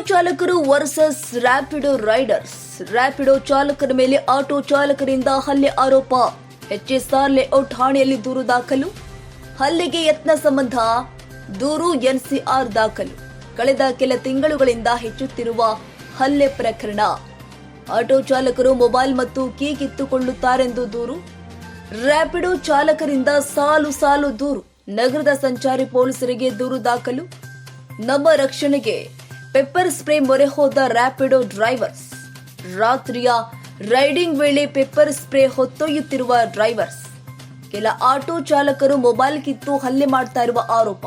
ಚಾಲಕರು versus Rapido Riders. Rapido ಚಾಲಕರ ಮೇಲೆ ಆಟೋ ಚಾಲಕರಿಂದ ಹಲ್ಲೆ ಆರೋಪ. ಎಚ್ಎಸ್ಆರ್ ಲೇಔಟ್ ಠಾಣೆಯಲ್ಲಿ ದೂರು ದಾಖಲು. ಹಲ್ಲೆಗೆ ಯತ್ನ ಸಂಬಂಧ ದೂರು ಎನ್ಸಿಆರ್ ದಾಖಲು. ಕಳೆದ ಕೆಲ ತಿಂಗಳುಗಳಿಂದ ಹೆಚ್ಚುತ್ತಿರುವ ಹಲ್ಲೆ ಪ್ರಕರಣ. ಆಟೋ ಚಾಲಕರು ಮೊಬೈಲ್ ಮತ್ತು ಕೀ ಕಿತ್ತುಕೊಳ್ಳುತ್ತಾರೆಂದು ದೂರು. ರ್ಯಾಪಿಡೋ ಚಾಲಕರಿಂದ ಸಾಲು ಸಾಲು ದೂರು. ನಗರದ ಸಂಚಾರಿ ಪೊಲೀಸರಿಗೆ ದೂರು ದಾಖಲು. ನಮ್ಮ ರಕ್ಷಣೆಗೆ ಪೆಪ್ಪರ್ ಸ್ಪ್ರೇ ಮೊರೆ ಹೋದ ರ್ಯಾಪಿಡೋ ಡ್ರೈವರ್ಸ್ ರಾತ್ರಿಯ ರೈಡಿಂಗ್ ವೇಳೆ ಪೆಪ್ಪರ್ ಸ್ಪ್ರೇ ಹೊತ್ತೊಯ್ಯುತ್ತಿರುವ ಡ್ರೈವರ್ಸ್ ಕೆಲ ಆಟೋ ಚಾಲಕರು ಮೊಬೈಲ್ ಕಿತ್ತು ಹಲ್ಲೆ ಮಾಡ್ತಾ ಇರುವ ಆರೋಪ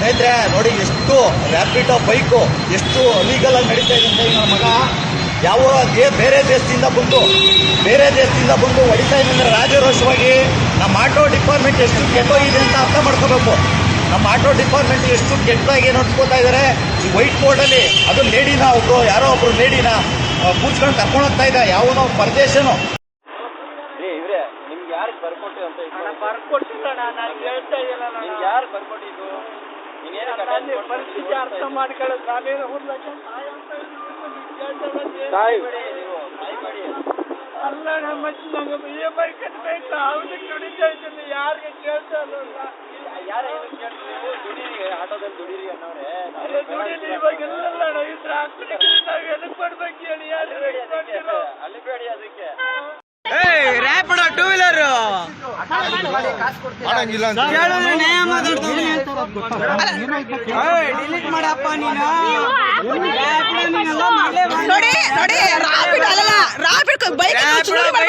ಸ್ನೇಹಿತರೆ ನೋಡಿ ಎಷ್ಟು ರ್ಯಾಪಿಡೋ ಬೈಕು ಎಷ್ಟು ಅಲೀಗಲ್ ಆಗಿ ನಡೀತಾ ಇದೆ ಅಂತ ನನ್ನ ಮಗ. ಯಾವ ದೇ- ಬೇರೆ ದೇಶದಿಂದ ಬಂದು ಬೇರೆ ದೇಶದಿಂದ ಬಂದು ಹೊಡಿತಾ ಇದ್ದಂದ್ರೆ ರಾಜರೋಷವಾಗಿ ನಮ್ಮ ಆಟೋ ಡಿಪಾರ್ಟ್ಮೆಂಟ್ ಎಷ್ಟು ಕೆಟ್ಟೋಗಿದೆ ಅಂತ ಅರ್ಥ ಮಾಡ್ಕೋಬೇಕು. ನಮ್ಮ ಆಟೋ ಡಿಪಾರ್ಟ್ಮೆಂಟ್ ಎಷ್ಟು ಕೆಟ್ಟದಾಗಿ ನೋಡ್ಕೋತಾ ಇದ್ದಾರೆ. ಈ ವೈಟ್ ಬೋರ್ಡಲ್ಲಿ ಅದು ಲೇಡಿನ ಒಬ್ರು ಯಾರೋ ಒಬ್ರು ಲೇಡಿನ ಕೂತ್ಕೊಂಡು ಕರ್ಕೊಂಡು ಹೋಗ್ತಾ ಯಾವನೋ ಯಾವುದೋ ಪರದೇಶನು ಇವ್ರೆ ನಿಮ್ಗೆ ಯಾರು ಬರ್ಕೊಟ್ಟು ಅಂತ ಬರ್ಕೊಟ್ಟಿಲ್ಲಣ್ಣ ನಾನು ಹೇಳ್ತಾ ಇದ್ದೀನಲ್ಲ ನಿಮ್ಗೆ ಯಾರು ಬರ್ಕೊಟ್ಟಿದ್ದು? ನನ್ನ ಪರಿಸ್ಥಿತಿ ಅರ್ಥ ಮಾಡ್ಕೊಳ್ಳೋದು ನಾವೇನು ಬಿಡಿ ಅಲ್ಲ ನಮ್ಮ ನಂಗೆ ಇ ಎಂ ಐ ಕಟ್ಟಬೇಕು ದುಡಿತಾ ಇದ್ದೀನಿ ಯಾರಿಗೆ ಕೇಳ್ತಾ ಅನ್ನೋರೆ ಅಲ್ಲ? ದುಡಿಲಿ ಇವಾಗ ಎಲ್ಲ ಇದ್ರ ಹಾಕ್ಬಿಟ್ಟು ಎದಕ್ಕೆ ಕೊಡ್ಬೇಕು ಹೇಳಿ? ಯಾರು ಕೊಡ್ತಿರೋ ಅಲ್ಲಿ ಬೇಡಿ ಅದಕ್ಕೆ ರ್ಯಾಪಿಡೋ ಟೂ ವೀಲರ್ ಡಿಲೀಟ್ ಮಾಡಪ್ಪ ನೀನು. ನೋಡಿ ನೋಡಿ ರಾಪಿಡ್ ಅಲ್ಲ ರಾಪಿಡ್ ಬೈಕ್ Rapido bike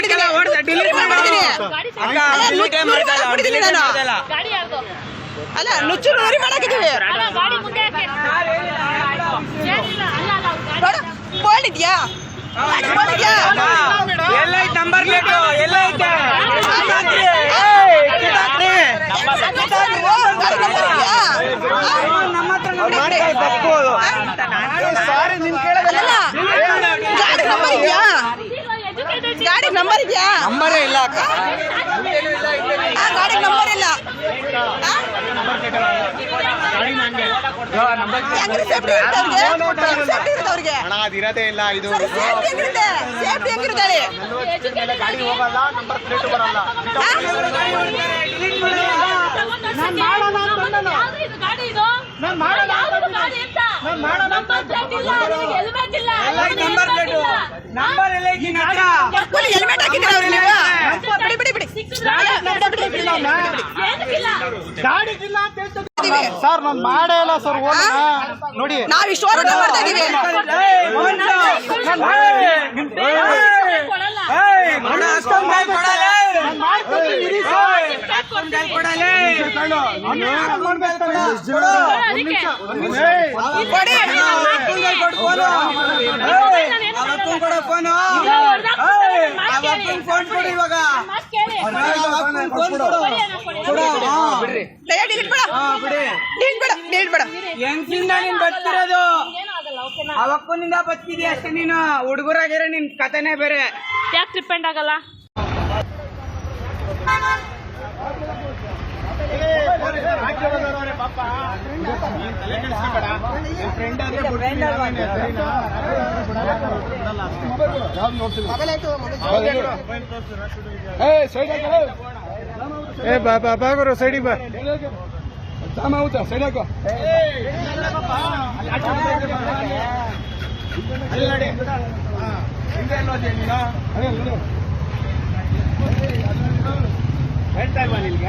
ಎಲ್ಲ ಐತೆ. ಗಾಡಿ ಯಾರ್ದು? ಅಲ್ಲ ನುಚ್ಚು ನೂರಿ ಮಾಡಾಕಿದೀವಿ ಅಲ್ಲ, ಗಾಡಿ ಮುಂದೆ ಹಾಕಿ. ಏನಿಲ್ಲ, ಅಲ್ಲ, ಅಲ್ಲ, ಅವ್ನ್ ಗಾಡಿ- ನೋಡು ಬೋಲ್ಡ್ ಇದ್ಯಾ ಗಾಡಿ ಬೋಲ್ಡ್ ಇದ್ಯಾ ಅಮ್ಮ, ಎಲ್ಲೈತೆ ನಂಬರ್ ಪ್ಲೇಟು ಎಲ್ಲೈತೆ ಕಿತ್ತಾಕ್ರಿ. ಏಯ್, ಕಿತ್ತಾಕ್ರಿ. ಓ, ಗಾಡಿ ನಂಬರ್ ಇದ್ಯಾ ನಮ್ಮ ಹತ್ರ ಗಾಡಿ ನಂಬರ್ ಇದೆಯಾ? ಗಾಡಿ ನಂಬರ್ ಇದ್ಯಾ? ನಂಬರೇ ಇಲ್ಲ ಅಕ್ಕ. ಗಾಡಿ ನಂಬರ್ ಇಲ್ಲ. ಅದಿರದೇ ಇಲ್ಲ ಇದು educated ಆಗಿ ನಂಬರ್ ಪ್ಲೇಟ್ ಬರಲ್ಲ ನಾನ್ ಮಾಡೋಣ ಅಂತಂದನು. ಯಾವ್ದು ಇದು ಗಾಡಿ ಇದು? ಯಾವ್ದು ಗಾಡಿ ಅಂತ? Plate ಇಲ್ಲ, ನಿನಗೆ ಇಲ್ಲ, ನಂಬರ್ ಇಲ್ಲ. ನಂಬರ್ ಎಲ್ಲೈತಿ ಅಕ್ಕ ಫುಲ್ ಹೆಲ್ಮೆಟ್ ಹಾಕಿದ್ದೀರಾ ನೀವು ಬಿಡಿ ಬಿಡಿ ಬಿಡಿ ಬಿಡಿ, ಬಿಡಿ. ಏನಕ್ಕಿಲ್ಲ? ಇದೀವಿ. ಸರ್ ನಾನು ಮಾಡೇ ಇಲ್ಲ ಸರ್ ಆ? ನೋಡಿ ನಾವ್ ಇಷ್ಟು ಹೋರಾಟ ಮಾಡ್ತಾ ಇದೀವಿ ಏಯ್, ಫೋನು. ಕೊಡು ಇವಾಗ. ನೀನ್ ಬತ್ತಿರೋದು ಏನೂ ಆಗಲ್ಲ, ಓಕೆನಾ? ಅವಪ್ಪನಿಂದ ಬದುಕಿದ್ಯಾ ಅಷ್ಟೇ ನೀನು? ಹುಡುಗರಾಗಿರೋ ನಿನ್ ಕಥೆನೇ ಬೇರೆ. ಯಾಕೆ ಡಿಪೆಂಡ್ ಆಗಲ್ಲ? ಏ ಬಾ ಬಾ ಬಾ ಗುರು ಸೈಡಿಗೆ ಬಾ ಸಾಮ ಹೌದಾ ಸೈಡ್ ಹಾಕೋ ಹೇಳ್ತಾ ಇಲ್ವಾ ನಿನ್ಗೆ